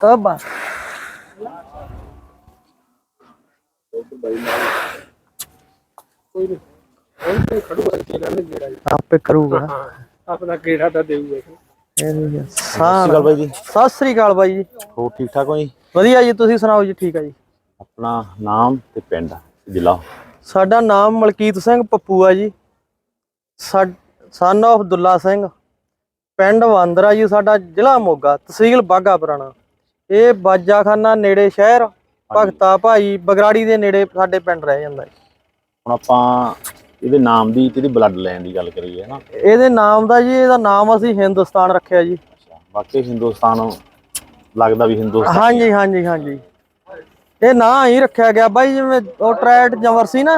ਤਬਾ ਆਪੇ ਕਰੂਗਾ। ਆਪਣਾ ਕਿਹੜਾ ਤਾਂ ਦੇਊਗਾ। ਇਹ ਵੀ ਆ। ਸਤਿ ਸ਼੍ਰੀ ਅਕਾਲ ਬਾਈ ਜੀ। ਸਤਿ ਸ੍ਰੀ ਅਕਾਲ ਬਾਈ ਜੀ। ਹੋਰ ਠੀਕ ਠਾਕ ਹੋ ਜੀ? ਵਧੀਆ ਜੀ ਤੁਸੀਂ ਸੁਣਾਓ ਜੀ ਠੀਕ ਆ ਜੀ? ਆਪਣਾ ਨਾਮ ਤੇ ਪਿੰਡ ਜ਼ਿਲ੍ਹਾ। ਸਾਡਾ ਨਾਮ ਮਲਕੀਤ ਸਿੰਘ ਪੱਪੂ ਆ ਜੀ। ਸਨ of ਦੁੱਲਾ ਸਿੰਘ। ਪਿੰਡ ਵਾਂਦਰਾ ਜੀ ਸਾਡਾ ਜ਼ਿਲ੍ਹਾ ਮੋਗਾ ਤਹਿਸੀਲ ਬਾਗਾ ਪੁਰਾਣਾ। ਇਹ ਬਾਜਾਖਾਨਾ ਨੇੜੇ ਸ਼ਹਿਰ ਭਗਤਾ ਭਾਈ ਬਗਰਾੜੀ ਦੇ ਨੇੜੇ ਸਾਡੇ ਪਿੰਡ ਰਹਿ ਜਾਂਦਾ ਜੀ ਹੁਣ ਆਪਾਂ ਇਹਦੇ ਨਾਮ ਦੀ ਤੇ ਇਹਦੀ ਬਲੱਡ ਲਾਈਨ ਦੀ ਗੱਲ ਕਰੀਏ ਹਨਾ ਇਹਦੇ ਨਾਮ ਦਾ ਜੀ ਇਹਦਾ ਨਾਮ ਅਸੀਂ ਹਿੰਦੁਸਤਾਨ ਰੱਖਿਆ ਜੀ। ਅੱਛਾ ਬਾਕੀ ਹਿੰਦੁਸਤਾਨ ਲੱਗਦਾ ਵੀ ਹਿੰਦੁਸਤਾਨ ਹਾਂਜੀ ਹਾਂਜੀ ਹਾਂਜੀ। ਇਹ ਨਾਂ ਹੀ ਰੱਖਿਆ ਗਿਆ ਬਾਈ ਜਿਵੇਂ ਉਹ ਟਰੈਟ ਜਮਰ ਸੀ ਨਾ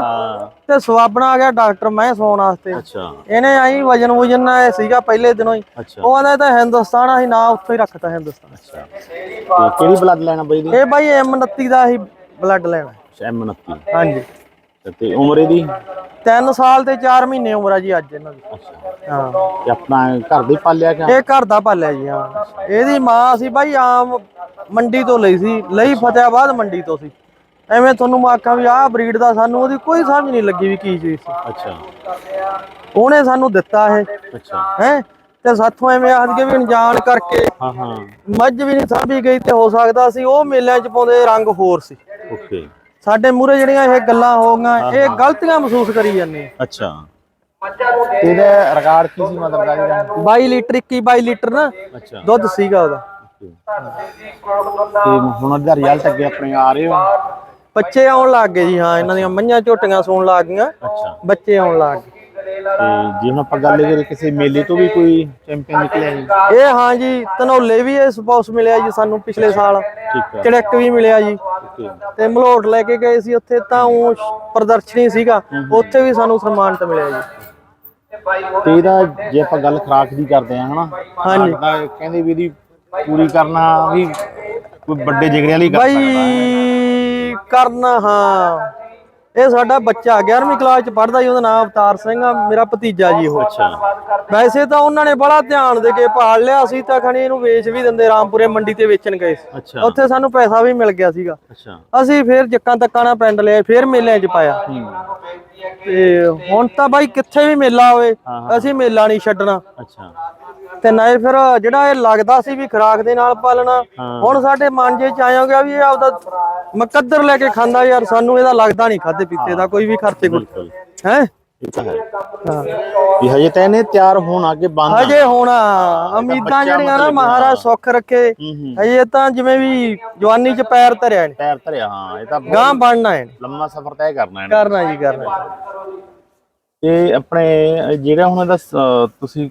ਤੇ ਸਵਾਬਣਾ ਆ ਗਿਆ ਡਾਕਟਰ ਮੈਂ ਸੌਣ ਵਾਸਤੇ। ਅੱਛਾ। ਇਹਨੇ ਆਈ ਵਜਨ ਵਜਨ ਨਾਲ ਸੀਗਾ ਪਹਿਲੇ ਦਿਨੋਂ ਹੀ। ਉਹ ਆਂਦਾ ਤਾਂ ਹਿੰਦੁਸਤਾਨ ਆ ਹੀ ਨਾਂ ਉੱਥੇ ਹੀ ਰੱਖਤਾ ਹਿੰਦੁਸਤਾਨ। ਅੱਛਾ। ਕਿਹੜੀ ਬਲੱਡ ਆ ਬਾਈ ਦੀ ਇਹ ਬਾਈ M29 ਦਾ ਹੀ ਬਲੱਡ ਲੈਣਾ। ਐਮ 29 ਹਾਂਜੀ। ਤੇ ਉਮਰ ਇਹਦੀ? 3 ਸਾਲ ਤੇ 4 ਮਹੀਨੇ ਉਮਰ ਆ ਜੀ ਅੱਜ ਇਹਨਾਂ ਦੀ। ਅੱਛਾ। ਹਾਂ। ਤੇ ਆਪਣਾ ਘਰ ਦੇ ਪਾਲਿਆ ਕਿ ਇਹ ਘਰ ਦਾ ਪਾਲਿਆ ਜੀ ਹਾਂ। ਇਹਦੀ ਮਾਂ ਸੀ ਬਾਈ ਆਮ ਮੰਡੀ ਤੋਂ ਲਈ ਸੀ ਲਈ ਫਤਿਆਬਾਦ ਮੰਡੀ ਤੋਂ ਸੀ। ਐਵੇਂ ਤੁਹਾਨੂੰ ਮੈਂ ਆਖਾਂ ਵੀ ਆਹ ਬਰੀਡ ਦਾ ਸਾਨੂੰ ਉਹਦੀ ਕੋਈ ਸਮਝ ਨਹੀਂ ਲੱਗੀ ਵੀ ਕੀ ਚੀਜ਼ ਸੀ। ਅੱਛਾ। ਉਹਨੇ ਸਾਨੂੰ ਦਿੱਤਾ ਇਹ। ਅੱਛਾ। ਹੈ? ਤੇ ਸਾਥੋਂ ਐਵੇਂ ਆਖ ਕੇ ਵੀ ਅਣਜਾਣ ਕਰਕੇ ਹਾਂ ਹਾਂ। ਮੱਝ ਵੀ ਨਹੀਂ ਸਾਂਭੀ ਗਈ ਤੇ ਹੋ ਸਕਦਾ ਸੀ ਉਹ ਮੇਲਿਆਂ 'ਚ ਪਾਉਂਦੇ ਰੰਗ ਹੋਰ ਸੀ। ਓਕੇ। ਸਾਡੇ ਮੂਹਰੇ ਜਿਹੜੀਆਂ ਇਹ ਗੱਲਾਂ ਹੋ ਗਈਆਂ ਇਹ ਗਲਤੀਆਂ ਮਹਿਸੂਸ ਕਰੀ ਜਾਂਦੇ ਅੱਛਾ। ਤੇ ਇਹਦਾ ਰਿਕਾਰਡ ਕੀ ਸੀ ਮਤਲਬ ਦਾ ਜਿਹੜਾ? 22 ਲੀਟਰ 21 22 ਲੀਟਰ ਨਾ ਅੱਛਾ। ਦੁੱਧ ਸੀਗਾ ਉਹਦਾ। ਤੇ ਹੁਣ ਉਹਦਾ ਰਿਜ਼ਲਟ ਅੱਗੇ ਆਪਣੇ ਆ ਰਹੇ ਹੋ। ਬੱਚੇ ਆਉਣ ਲੱਗ ਗਏ ਜੀ ਹਾਂ ਇਹਨਾਂ ਦੀਆਂ ਮੱਝਾਂ ਝੋਟੀਆਂ ਸੂਣ ਲੱਗ ਗਈਆਂ। ਅੱਛਾ। ਬੱਚੇ ਆਉਣ ਲੱਗ ਗਏ। ਤੇ ਜੇ ਹੁਣ ਆਪਾਂ ਗੱਲ ਕਰੀਏ ਕਿਸੇ ਮੇਲੇ ਤੋਂ ਵੀ ਕੋਈ ਚੈਂਪੀਅਨ ਨਿਕਲਿਆ ਜੀ? ਇਹ ਹਾਂ ਜੀ ਧਨੌਲੇ ਵੀ ਇਹ ਸਪੋਰਟਸ ਮਿਲਿਆ ਜੀ ਸਾਨੂੰ ਪਿਛਲੇ ਸਾਲ। ਠੀਕ ਹੈ। ਚੜਕ ਵੀ ਮਿਲਿਆ ਜੀ। ਤੇ ਮਲੋਟ ਲੈ ਕੇ ਗਏ ਸੀ ਉੱਥੇ ਤਾਂ ਉਹ ਪ੍ਰਦਰਸ਼ਨੀ ਸੀਗਾ। ਉੱਥੇ ਵੀ ਸਾਨੂੰ ਸਨਮਾਨਿਤ ਮਿਲਿਆ ਜੀ। ਤੇ ਇਹਦਾ ਜੇ ਆਪਾਂ ਗੱਲ ਖਰਾਕ ਦੀ ਕਰਦੇ ਆ ਹਨਾ? ਹਾਂਜੀ। ਕਹਿੰਦੇ ਵੀ ਇਹਦੀ ਪੂਰੀ ਕਰਨਾ ਵੀ ਕੋਈ ਵੱਡੇ ਜਿਗਰੇ ਵਾਲੀ ਗੱਲ ਬਾਈ ਕਰਨਾ ਹਾਂ। ਇਹ ਸਾਡਾ ਬੱਚਾ 11ਵੀਂ ਕਲਾਸ ਚ ਪੜਦਾ ਜੀ ਉਹਦਾ ਨਾਮ ਅਵਤਾਰ ਸਿੰਘ ਆ ਮੇਰਾ ਭਤੀਜਾ ਜੀ ਉਹ। ਅੱਛਾ। ਵੈਸੇ ਤਾਂ ਉਹਨਾਂ ਨੇ ਬੜਾ ਧਿਆਨ ਦੇ ਕੇ ਪਾਲ ਲਿਆ ਸੀ ਤਾਂ ਖਣੀ ਇਹਨੂੰ ਵੇਚ ਵੀ ਦਿੰਦੇ ਰਾਮਪੁਰੇ ਮੰਡੀ ਤੇ ਵੇਚਣ ਗਏ ਸੀ। ਉੱਥੇ ਸਾਨੂੰ ਪੈਸਾ ਵੀ ਮਿਲ ਗਿਆ ਸੀਗਾ। ਅੱਛਾ। ਅਸੀਂ ਫੇਰ ਜੱਕਾਂ ਤੱਕਾਂ ਨਾਲ ਪਿੰਡ ਲਿਆ ਫੇਰ ਮੇਲਿਆਂ 'ਚ ਪਾਇਆ। ਤੇ ਹੁਣ ਤਾਂ ਬਾਈ ਕਿੱਥੇ ਵੀ ਮੇਲਾ ਹੋਵੇ ਅਸੀਂ ਮੇਲਾ ਨਹੀਂ ਛੱਡਣਾ। ਅੱਛਾ। ਤੇ ਨਾਲੇ ਫਿਰ ਜਿਹੜਾ ਇਹ ਲੱਗਦਾ ਸੀ ਵੀ ਖਰਾਕ ਦੇ ਨਾਲ ਪਾਲਣਾ ਹਾਂ। ਹੁਣ ਸਾਡੇ ਮਨ ਜੇ ਚ ਆਇਆ ਗਿਆ ਵੀ ਇਹ ਆਪਦਾ ਮੁਕੱਦਰ ਲੈ ਕੇ ਖਾਂਦਾ ਯਾਰ ਸਾਨੂੰ ਇਹਦਾ ਲੱਗਦਾ ਨਹੀਂ ਖਾਦੇ ਪੀਤੇ ਦਾ ਕੋਈ ਵੀ ਖਰਚੇ ਬਿਲਕੁਲ। ਹੈ? ਇਹ ਤਾਂ ਹੈ। ਹਜੇ ਤਾਂ ਇਹਨੇ ਤਿਆਰ ਹੋਣ ਅੱਗੇ ਬੰਦ ਹਜੇ ਹੋਣਾ ਉਮੀਦਾਂ ਜਿਹੜੀਆਂ ਨਾ ਮਹਾਰਾਜ ਸੁੱਖ ਰੱਖੇ। ਹੂੰ ਹੂੰ। ਹਜੇ ਤਾਂ ਜਿਵੇਂ ਵੀ ਜਵਾਨੀ ਚ ਪੈਰ ਧਰਿਆ ਨੇ ਪੈਰ ਧਰਿਆ ਹਾਂ ਇਹ ਤਾਂ ਗਾਂ ਬਣਨਾ ਹੈ ਲੰਮਾ ਸਫ਼ਰ ਤੈਅ ਕਰਨਾ ਇਹਨੇ। ਕਰਨਾ ਜੀ ਕਰਨਾ ਤੇ ਆਪਣੇ ਜਿਹੜਾ ਹੁਣ ਇਹਦਾ ਸ- ਤੁਸੀਂ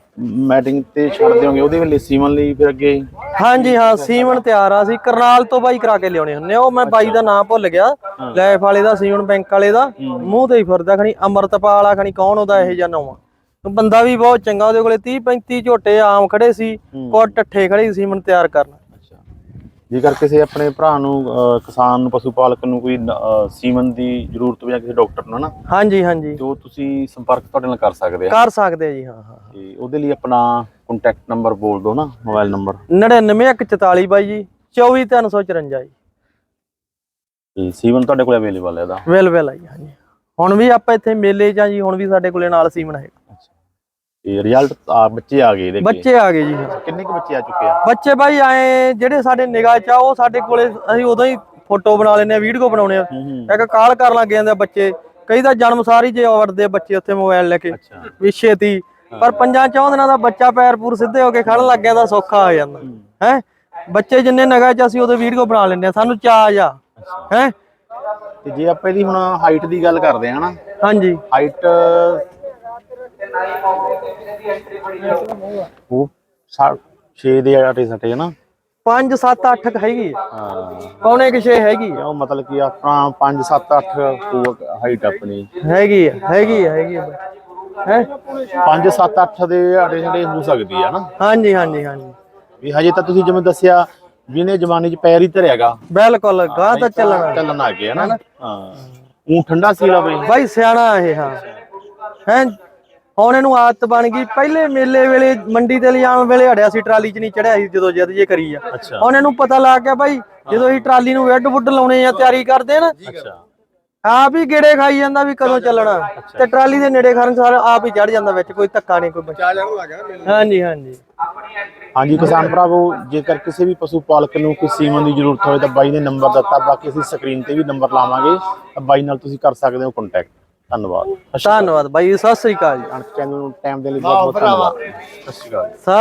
ਮੈਟਿੰਗ ਤੇ ਛੱਡ ਦਿਓਗੇ ਉਹਦੇ ਵੇਲੇ ਸੀਮਨ ਲਈ ਫਿਰ ਅੱਗੇ? ਹਾਂਜੀ ਹਾਂ ਸੀਮਨ ਤਿਆਰ ਆ ਸੀ ਕਰਨਾਲ ਤੋਂ ਬਾਈ ਕਰਾ ਕੇ ਲਿਆਉਣੇ ਹੁੰਨੇ ਆ। ਉਹ ਮੈਂ ਬਾਈ ਦਾ ਨਾਮ ਭੁੱਲ ਗਿਆ। ਲੈਫ ਵਾਲੇ ਦਾ ਸੀਮਨ ਬੈਂਕ ਵਾਲੇ ਦਾ। ਮੂੰਹ ਤੇ ਹੀ ਫਿਰਦਾ ਖਣੀ ਅਮਰਤਪਾਲ ਆ ਖਣੀ ਕੌਣ ਉਹਦਾ ਇਹ ਜਾਂ ਨਾਮ ਬੰਦਾ ਵੀ ਬਹੁਤ ਚੰਗਾ ਉਹਦੇ ਕੋਲੇ 30 35 ਝੋਟੇ ਆਮ ਖੜੇ ਸੀ ਕੋ ਟੱਠੇ ਖੜੇ ਸੀ ਸੀਮਨ ਤਿਆਰ ਕਰਨ। ਜੇਕਰ ਕਿਸੇ ਆਪਣੇ ਭਰਾ ਨੂੰ ਅਹ, ਕਿਸਾਨ ਨੂੰ ਪਸ਼ੂ ਪਾਲਕ ਨੂੰ ਕੋਈ ਅਹ, ਸੀਮਨ ਦੀ ਜ਼ਰੂਰਤ ਹੋਵੇ ਜਾਂ ਕਿਸੇ ਡਾਕਟਰ ਨੂੰ ਨਾ ਹਾਂਜੀ ਹਾਂਜੀ। ਉਹ ਤੁਸੀਂ ਸੰਪਰਕ ਤੁਹਾਡੇ ਨਾਲ ਕਰ ਸਕਦੇ ਆ। ਕਰ ਸਕਦੇ ਆ ਜੀ ਹਾਂ ਹਾਂ ਤੇ ਉਹਦੇ ਲਈ ਆਪਣਾ ਕੰਟੈਕਟ ਨੰਬਰ ਬੋਲ ਦਿਓ ਨਾ ਮੋਬਾਈਲ ਨੰਬਰ 99144 ਬਾਈ ਜੀ 24354 ਜੀ। ਤੇ ਸੀਮਨ ਤੁਹਾਡੇ ਕੋਲ ਅਵੇਲੇਬਲ ਹੈ ਇਹਦਾ। ਵੈਲ ਵੈਲ ਆ ਜੀ ਹਾਂਜੀ। ਹੁਣ ਵੀ ਆਪਾਂ ਇੱਥੇ ਮੇਲੇ 'ਚ ਆ ਜੀ ਹੁਣ ਵੀ ਸਾਡੇ ਕੋਲੇ ਨਾਲ ਸੀਮਨ ਹੈ ਤੇ ਰਿਜ਼ਲਟ ਆ ਬੱਚੇ ਆ ਗਏ ਇਹਦੇ। ਬੱਚੇ ਆ ਗਏ ਜੀ। ਕਿੰਨੇ ਕੁ ਬੱਚੇ ਆ ਚੁੱਕੇ ਆ? ਬੱਚੇ ਬਾਈ ਆਏ ਜਿਹੜੇ ਸਾਡੇ ਨਿਗਾਹ 'ਚ ਆ ਉਹ ਸਾਡੇ ਕੋਲੇ ਅਸੀਂ ਉਦੋਂ ਹੀ ਫੋਟੋ ਬਣਾ ਲੈਨੇ ਆ ਵੀਡੀਓ ਬਣਾਉਣੇ ਆ। ਇੱਕ ਕਾਲ ਕਰਨ ਲੱਗ ਜਾਂਦੇ ਆ ਬੱਚੇ। ਕਈ ਤਾਂ ਜਨਮ ਸਾਰ ਜੇ ਵੜਦੇ ਆ ਬੱਚੇ ਉੱਥੇ ਮੋਬਾਈਲ ਲੈ ਕੇ। ਵੀ ਛੇਤੀ। ਪਰ ਪੰਜਾਂ ਚੌਂ ਦਿਨਾਂ ਦਾ ਬੱਚਾ ਪੈਰ ਪੂਰ ਸਿੱਧੇ ਹੋ ਕੇ ਖੜਨ ਲੱਗ ਗਿਆ ਤਾਂ ਸੌਖਾ ਹੋ ਜਾਂਦਾ। ਹੈ। ਬੱਚੇ ਜਿੰਨੇ ਨਿਗਾਹ 'ਚ ਅਸੀਂ ਉਹਦੇ ਵੀਡੀਓ ਬਣਾ ਲੈਨੇ ਆ। ਸਾਨੂੰ ਚਾਅ ਆ। ਹੈ? ਤੇ ਜੇ ਆਪਾਂ ਇਹਦੀ ਹੁਣ ਹਾਈਟ ਦੀ ਗੱਲ ਕਰਦੇ ਆ ਹਨਾ? ਹਾਂਜੀ। ਹਾਈਟ ਉਹ 6 ਦੇ ਆਟੇ ਸੱਟੇ ਨਾ? 5 7 8 ਹੈਗੀ। ਆ। ਹਾਂ। ਪੌਣੇ ਕਿ 6 ਹੈਗੀ। ਆ। ਉਹ ਮਤਲਬ ਕਿ ਆਪਣਾ 5 7 8 ਹਾਈਟ ਆਪਣੀ। ਹੈਗੀ ਆ ਹੈਗੀ ਆ ਹੈਗੀ ਆ। ਹੈ? 5 7 8 ਦੇ ਆਟੇ ਸੱਟੇ ਹੋ ਸਕਦੀ ਆ ਨਾ। ਹਾਂਜੀ ਹਾਂਜੀ ਹਾਂਜੀ। ਵੀ ਹਜੇ ਤਾਂ ਤੁਸੀਂ ਜਿਵੇਂ ਦੱਸਿਆ ਵੀ ਇਹਨੇ ਜਵਾਨੀ ਚ ਪੈਰ ਹੀ ਧਰਿਆਗਾ। ਬਿਲਕੁਲ ਗਾਂ ਤਾਂ ਚੱਲਣਾ। ਚੱਲਣ ਆ ਗਿਆ ਨਾ ਹਾਂ। ਉਹ ਠੰਡਾ ਸੀਲਾ ਬਈ। ਬਾਈ ਸਿਆਣਾ ਇਹ ਹਾਂ। ਹੈ? ਹੁਣ ਇਹਨੂੰ ਆਦਤ ਬਣ ਗਈ। ਪਹਿਲੇ ਮੇਲੇ ਵੇਲੇ ਮੰਡੀ ਤੇ ਲਿਜਾਣ ਵੇਲੇ ਅੜਿਆ ਸੀ ਟਰਾਲੀ 'ਚ ਨਹੀਂ ਚੜਿਆ ਸੀ ਜਦੋਂ ਜਦ ਜੇ ਕਰੀ ਆ। ਹੁਣ ਇਹਨੂੰ ਪਤਾ ਲੱਗ ਗਿਆ ਬਾਈ ਜਦੋਂ ਅਸੀਂ ਟਰਾਲੀ ਨੂੰ ਵੱਡ ਵੁੱਡ ਲਾਉਣੇ ਆ ਤਿਆਰੀ ਕਰਦੇ ਨਾ। ਆਪ ਹੀ ਗੇੜੇ ਖਾਈ ਜਾਂਦਾ ਵੀ ਕਦੋਂ ਚੱਲਣਾ। ਤੇ ਟਰਾਲੀ ਦੇ ਨੇੜੇ ਖਰਨ ਸਾਰ ਆਪ ਹੀ ਚੜ ਜਾਂਦਾ ਵਿੱਚ ਕੋਈ ਧੱਕਾ ਨਹੀਂ ਕੋਈ ਬੱਚਾ। ਹਾਂਜੀ ਹਾਂਜੀ। ਹਾਂਜੀ ਕਿਸਾਨ ਭਰਾਵੋ ਜੇਕਰ ਕਿਸੇ ਵੀ ਪਸ਼ੂ ਪਾਲਕ ਨੂੰ ਕੋਈ ਸੀਮਨ ਦੀ ਜ਼ਰੂਰਤ ਹੋਵੇ ਤਾਂ ਬਾਈ ਨੇ ਨੰਬਰ ਦਿੱਤਾ। ਬਾਕੀ ਅਸੀਂ ਸਕਰੀਨ ਤੇ ਵੀ ਨੰਬਰ ਲਾਵਾਂਗੇ। ਤਾਂ ਬਾਈ ਨਾਲ ਤੁਸੀਂ ਕਰ ਸਕਦੇ ਹੋ ਕੰਟੈਕਟ ਧੰਨਵਾਦ। ਧੰਨਵਾਦ ਬਾਈ ਸਤਿ ਸ੍ਰੀ ਅਕਾਲ ਜੀ। ਚੈਨਲ ਨੂੰ ਟਾਈਮ ਦੇਣ ਲਈ ਬਹੁਤ ਬਹੁਤ ਧੰਨਵਾਦ। ਸਤਿ ਸ਼੍ਰੀ ਅਕਾਲ ਸਤਿ